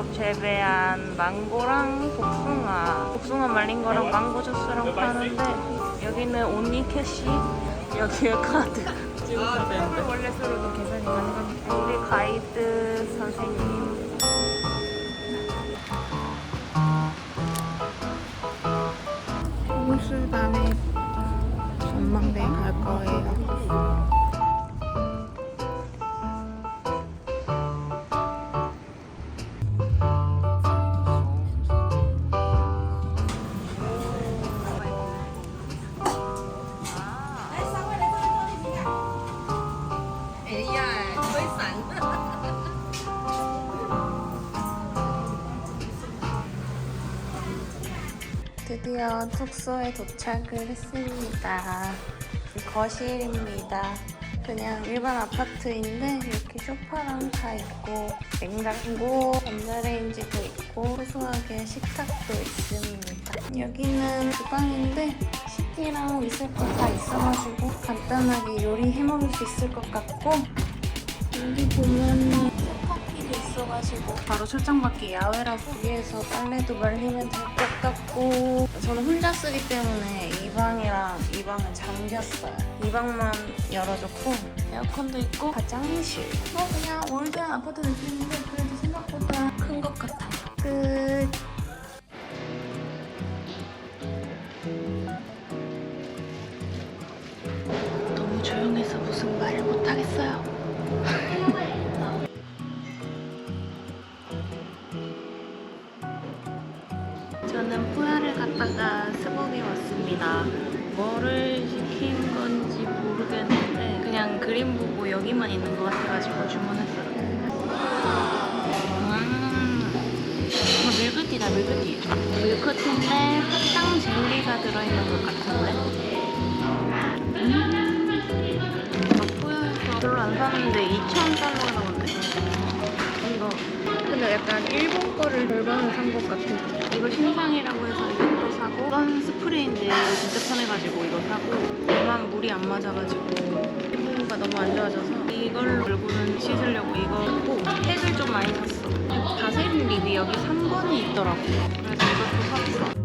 직접 재배한 망고랑 복숭아. 복숭아 말린 거랑 망고 주스랑 파는데 여기는 온리 캐시, 여기에 카드. 찍으면 되는데. 드디어 숙소에 도착을 했습니다. 거실입니다. 그냥 일반 아파트인데 이렇게 소파랑 다 있고 냉장고, 전자레인지도 있고 소소하게 식탁도 있습니다. 여기는 주방인데 식기랑 있을 거 다 있어가지고 간단하게 요리 해먹을 수 있을 것 같고 여기 보면은 있어가지고 바로 출장밖에 야외라서 위에서 빨래도 말리면 될 것 같고. 저는 혼자 쓰기 때문에 이 방이랑 이 방은 잠겼어요. 이 방만 열어줬고 에어컨도 있고 화장실. 뭐 그냥 올드한 아파트 느낌인데 그래도 생각보다 큰 것 같아요. 끝 들어있는 것 같은데. 음, 푸야에서 별로 안 샀는데 2,000달러가 나온대. 이거 근데 약간 일본 거를 절반을 산 것 같아. 이거 신상이라고 해서 이거 사고 이건 스프레이인데 이거 진짜 편해가지고 이거 사고 얘만 물이 안 맞아가지고 피부가 너무 안 좋아져서 이걸로 얼굴은 씻으려고 이거 샀고 팩을 좀 많이 샀어. 바세린 립이 여기 3번이 있더라고. 그래서 이것도 샀어.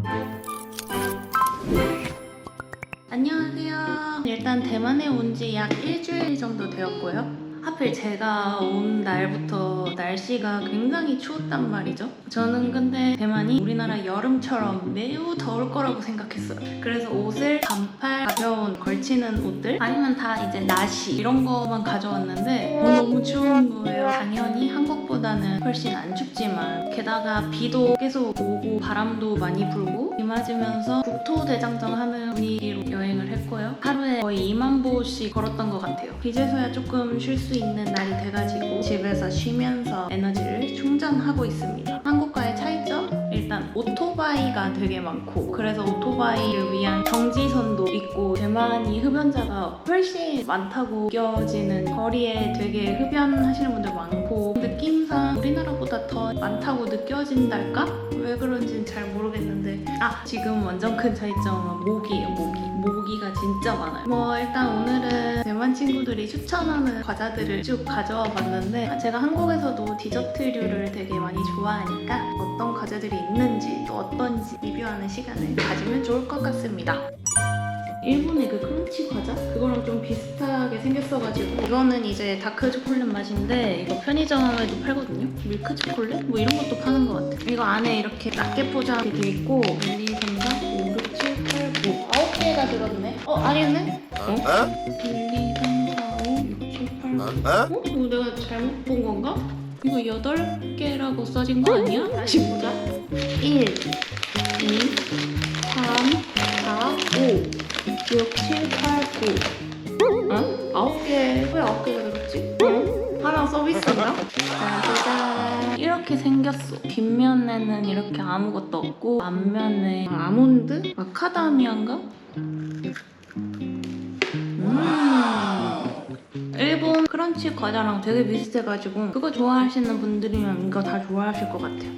일단 대만에 온 지 약 일주일 정도 되었고요. 하필 제가 온 날부터 날씨가 굉장히 추웠단 말이죠. 저는 근데 대만이 우리나라 여름처럼 매우 더울 거라고 생각했어요. 그래서 옷을 반팔, 가벼운 걸치는 옷들 아니면 다 이제 나시 이런 거만 가져왔는데 너무 추운 거예요. 당연히 한국보다는 훨씬 안 춥지만 게다가 비도 계속 오고 바람도 많이 불고 비 맞으면서 국토대장정 하는 분위기로 여행을 했고요. 하루에 거의 2만 보씩 걸었던 것 같아요. 이제서야 조금 쉴 수 있는 날이 돼가지고 집에서 쉬면서 에너지를 충전하고 있습니다. 일단 오토바이가 되게 많고 그래서 오토바이를 위한 정지선도 있고 대만이 흡연자가 훨씬 많다고 느껴지는 거리에 되게 흡연하시는 분들 많고 느낌상 우리나라보다 더 많다고 느껴진달까? 왜 그런지는 잘 모르겠는데 아 지금 완전 큰 차이점은 모기예요 모기 모기가 진짜 많아요 뭐 일단 오늘은 대만 친구들이 추천하는 과자들을 쭉 가져와 봤는데 제가 한국에서도 디저트류를 되게 많이 좋아하니까 어떤 과자들이 있는지 또 어떤지 리뷰하는 시간을 가지면 좋을 것 같습니다 일본의 그 크런치 과자? 그거랑 좀 비슷하게 생겼어가지고 이거는 이제 다크 초콜릿 맛인데 이거 편의점에도 팔거든요 밀크 초콜릿? 뭐 이런 것도 파는 것 같아 이거 안에 이렇게 낱개 포장이 돼 있고 1, 2, 3, 4, 5, 6, 7, 8, 9 9개가 들었네 어? 아니었네? 어? 1, 2, 3, 4, 5, 6, 7, 8, 9 어? 이거 내가 잘못 본 건가? 이거 8개라고 써진 거 아니야? 다시 보자 1, 2, 3, 4, 5 6, 7, 8, 9 어? 아홉 개. 왜 아홉 개가 들었지? 어? 하나 서비스인가? 이렇게 생겼어. 뒷면에는 이렇게 아무것도 없고 앞면에 아몬드? 마카다미아인가? 음. 일본 크런치 과자랑 되게 비슷해가지고 그거 좋아하시는 분들이면 이거 다 좋아하실 것 같아요.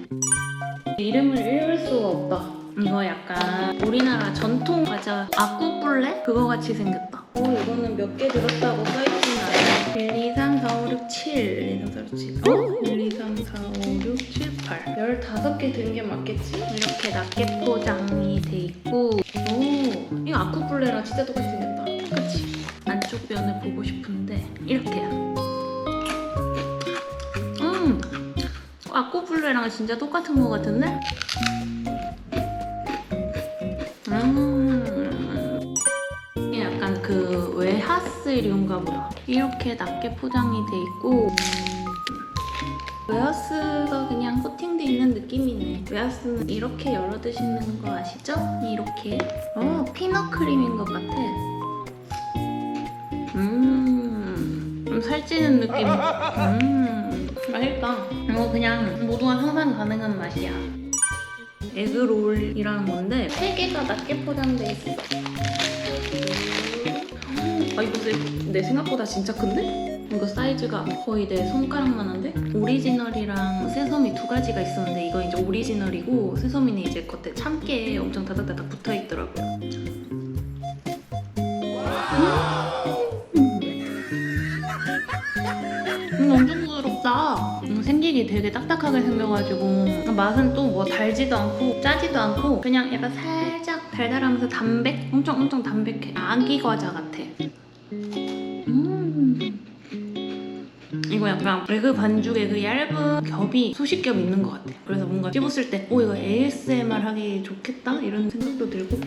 이름을 읽을 수가 없다. 이거 약간 우리나라 전통 과자 아쿠뿔레? 그거 같이 생겼다. 오 이거는 몇 개 들었다고 써있진 않아. 1, 2, 3, 4, 5, 6, 7. 1, 2, 3, 4, 5, 6, 7. 어? 1, 2, 3, 4, 5, 6, 7, 8. 15개 든게 맞겠지? 이렇게 낱개 포장이 돼 있고 오 이거 아쿠뿔레랑 진짜 똑같이 생겼다. 그치? 안쪽 면을 보고 싶은데 이렇게야. 음 아쿠뿔레랑 진짜 똑같은 거 같은데? 음 약간 그 웨하스류인가 보다. 이렇게 낮게 포장이 돼 있고 웨하스가 그냥 코팅돼 있는 느낌이네. 웨하스는 이렇게 열어 드시는 거 아시죠? 이렇게. 어 피넛 크림인 것 같아. 살찌는 느낌. 음, 맛있다. 이거 그냥 모두가 상상 가능한 맛이야. 에그롤이라는 건데 세 개가 낮게 포장돼 있어. 아 이거 내, 내 생각보다 진짜 큰데? 이거 사이즈가 거의 내 손가락만한데? 오리지널이랑 세서미 두 가지가 있었는데 이거 이제 오리지널이고 세서미는 이제 겉에 참깨에 엄청 다닥다닥 붙어 있더라고요. 음, 완전 부드럽다. 음, 생기기 되게 딱딱하게 생겨가지고 맛은 또 뭐 달지도 않고 짜지도 않고 그냥 약간 살짝 달달하면서 담백? 엄청 엄청 담백해. 아기 과자 같아. 음. 이거 약간 레그 반죽에 그 얇은 겹이 수십 겹 있는 것 같아. 그래서 뭔가 씹었을 때, 오, 이거 ASMR 하기 좋겠다? 이런 생각도 들고.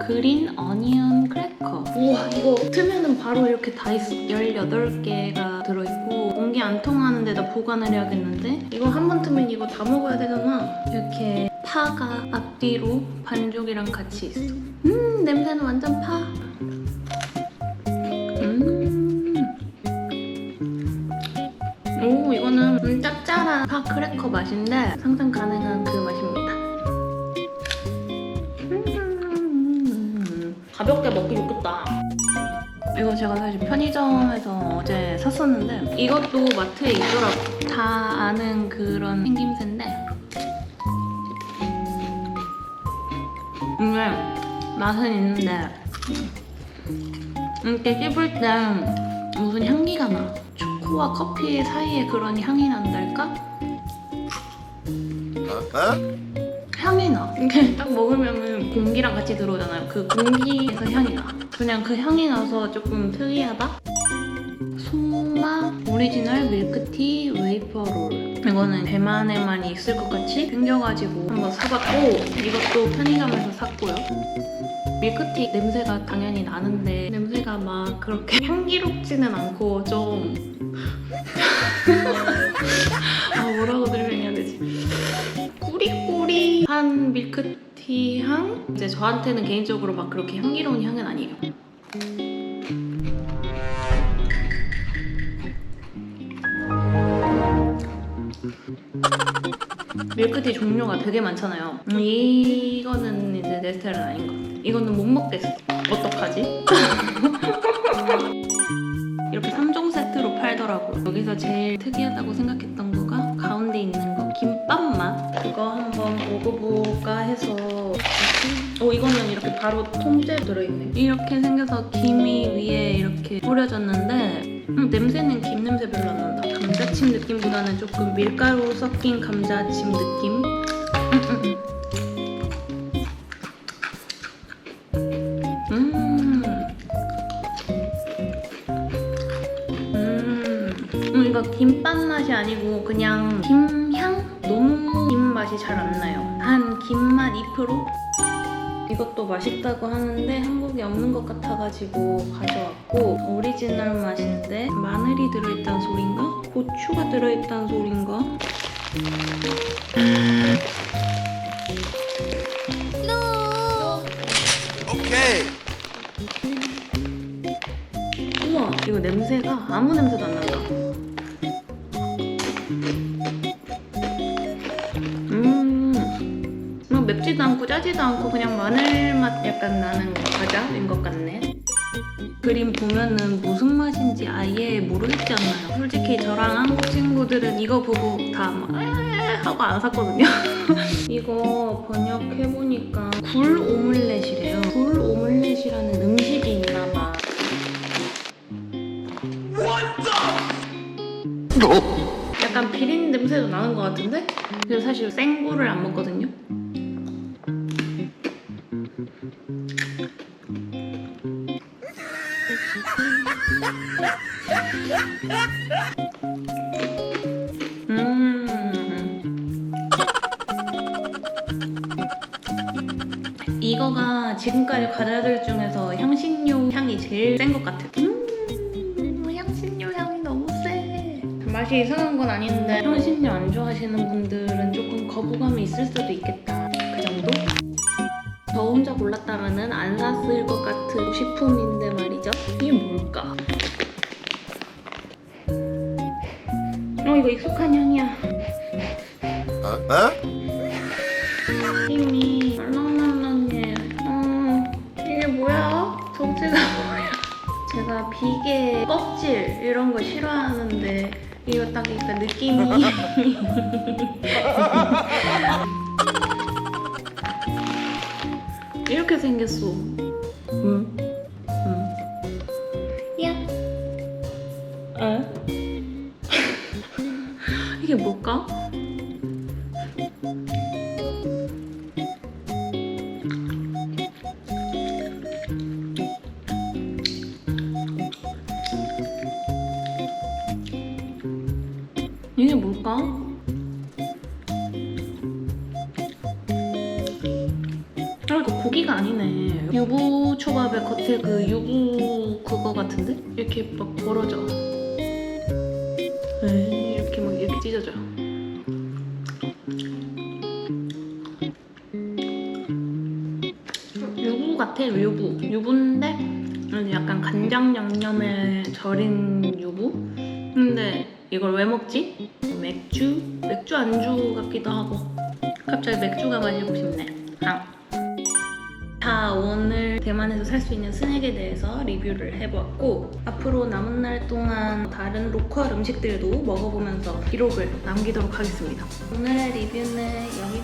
그린 어니언 크래커. 우와, 이거 트면은 바로 이렇게 다 있어. 18개가 들어있고, 공기 안 통하는 데다 보관을 해야겠는데, 이거 한번 트면 이거 다 먹어야 되잖아. 이렇게 파가 앞뒤로 반죽이랑 같이 있어. 음, 냄새는 완전 파. 음. 오 이거는 음, 짭짤한 파 크래커 맛인데 상상 가능한 그 맛입니다. 가볍게 먹기 좋겠다. 이거 제가 사실 편의점에서 어제 샀었는데 이것도 마트에 있더라고. 다 아는 그런 생김새인데 이게 맛은 있는데 이렇게 씹을 때 무슨 향기가 나. 초코와 커피 사이에 그런 향이 난달까? 향이 나. 이게 딱 먹으면은 공기랑 같이 들어오잖아요. 그 공기에서 향이 나. 그냥 그 향이 나서 조금 특이하다? 소마 오리지널 밀크티 웨이퍼 롤. 이거는 대만에만 있을 것 같이 생겨가지고 한번 사봤고 이것도 편의점에서 샀고요. 밀크티 냄새가 당연히 나는데 냄새가 막 그렇게 향기롭지는 않고 좀 아 뭐라고 설명해야 되지 꾸리꾸리한 밀크티 향? 이제 저한테는 개인적으로 막 그렇게 향기로운 향은 아니에요 밀크티 종류가 되게 많잖아요. 음, 이거는 이제 내 스타일은 아닌 것 같아. 이거는 못 먹겠어. 어떡하지? 이렇게 3종 세트로 팔더라고요. 여기서 제일 특이하다고 생각했던 맛. 그거 한번 먹어볼까 해서 어 이거는 이렇게 바로 통째 들어있네. 이렇게 생겨서 김이 위에 이렇게 뿌려졌는데 음, 냄새는 김 냄새 별로 안 난다. 감자칩 느낌보다는 조금 밀가루 섞인 감자칩 느낌. 음. 음. 음, 이거 김밥 맛이 아니고 그냥 김 맛이 잘 안 나요. 한 김맛 2%? 이것도 맛있다고 하는데 한국에 없는 것 같아가지고 가져왔고 오리지널 맛인데 마늘이 들어있다는 소린가? 고추가 들어있다는 소린가? 오케이. 우와 이거 냄새가 아무 냄새도 안난 짜지도 않고 그냥 마늘 맛 약간 나는 과자인 것 같네 그림 보면은 무슨 맛인지 아예 모르겠지 않나요? 솔직히 저랑 한국 친구들은 이거 보고 다막 하고 안 샀거든요. 이거 번역해보니까 굴 오믈렛이래요. 굴 오믈렛이라는 음식이 있나 봐. 약간 비린 냄새도 나는 것 같은데? 그래서 사실 생굴을 안 먹거든요. 음. 이거가 지금까지 과자들 중에서 향신료 향이 제일 센 것 같아요. 음, 향신료 향이 너무 세. 맛이 이상한 건 아닌데 향신료 안 좋아하시는 분들은 조금 거부감이 있을 수도 있겠다. 그 정도? 저 혼자 골랐다면은 안 샀을 것 같은 식품인데 말이죠. 이게 뭘까? 어 이거 익숙한 향이야. 이미 랄랄랄랄예. 어 이게 뭐야? 정체가 뭐야? 제가 비계 껍질 이런 거 싫어하는데 이거 딱 약간 느낌이 이렇게 생겼어. 응? 응. 뭘까? 아 이거 고기가 아니네 유부 초밥의 겉에 그 유부 그거 같은데? 이렇게 막 벌어져 에이, 이렇게 막 이렇게 찢어져 유부 같아 유부 유부인데 약간 간장 양념에 절인 유부 근데 이걸 왜 먹지? 맥주? 맥주 안주 같기도 하고 갑자기 맥주가 마시고 싶네 아. 자 오늘 대만에서 살 수 있는 스낵에 대해서 리뷰를 해보았고 앞으로 남은 날 동안 다른 로컬 음식들도 먹어보면서 기록을 남기도록 하겠습니다 오늘의 리뷰는! 안녕